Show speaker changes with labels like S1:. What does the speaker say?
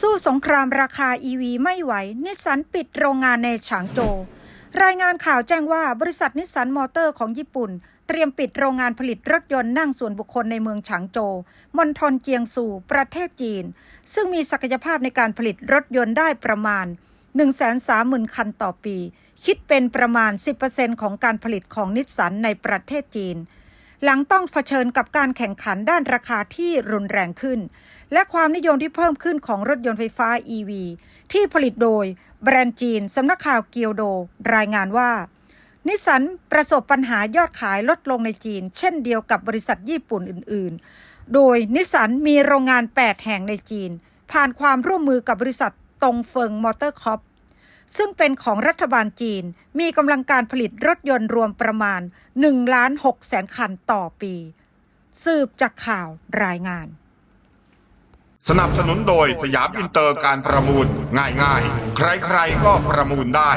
S1: สู้สงครามราคา EV ไม่ไหว นิสสันปิดโรงงานในฉางโจวรายงานข่าวแจ้งว่าบริษัทนิสสันมอเตอร์ของญี่ปุ่น เตรียมปิดโรงงานผลิตรถยนต์นั่งส่วนบุคคลในเมืองฉางโจวมณฑลเจียงซู ประเทศจีน ซึ่งมีศักยภาพในการผลิตรถยนต์ได้ประมาณ 130,000 คันต่อปี คิดเป็นประมาณ 10%ของการผลิตของนิสสันในประเทศจีน หลังต้องเผชิญกับการแข่งขันด้านราคาที่รุนแรงขึ้น และความนิยมที่เพิ่มขึ้นของรถยนต์ไฟฟ้า EV ที่ผลิตโดยแบรนด์จีนสำนักข่าวเกียวโด รายงานว่า นิสสันประสบปัญหายอดขายลดลงในจีน เช่นเดียวกับบริษัทญี่ปุ่นอื่น ๆ โดยนิสสันมีโรงงาน 8 แห่งในจีน ผ่านความร่วมมือกับบริษัทตงเฟิงมอเตอร์คอป ซึ่งเป็นของรัฐบาลจีน มีกำลังการผลิตรถยนต์รวมประมาณ1ล้าน6แสนคันต่อปี สืบจากข่าวรายงาน
S2: สนับสนุนโดยสยามอินเตอร์การประมูลง่ายๆ ใครๆก็ประมูลได้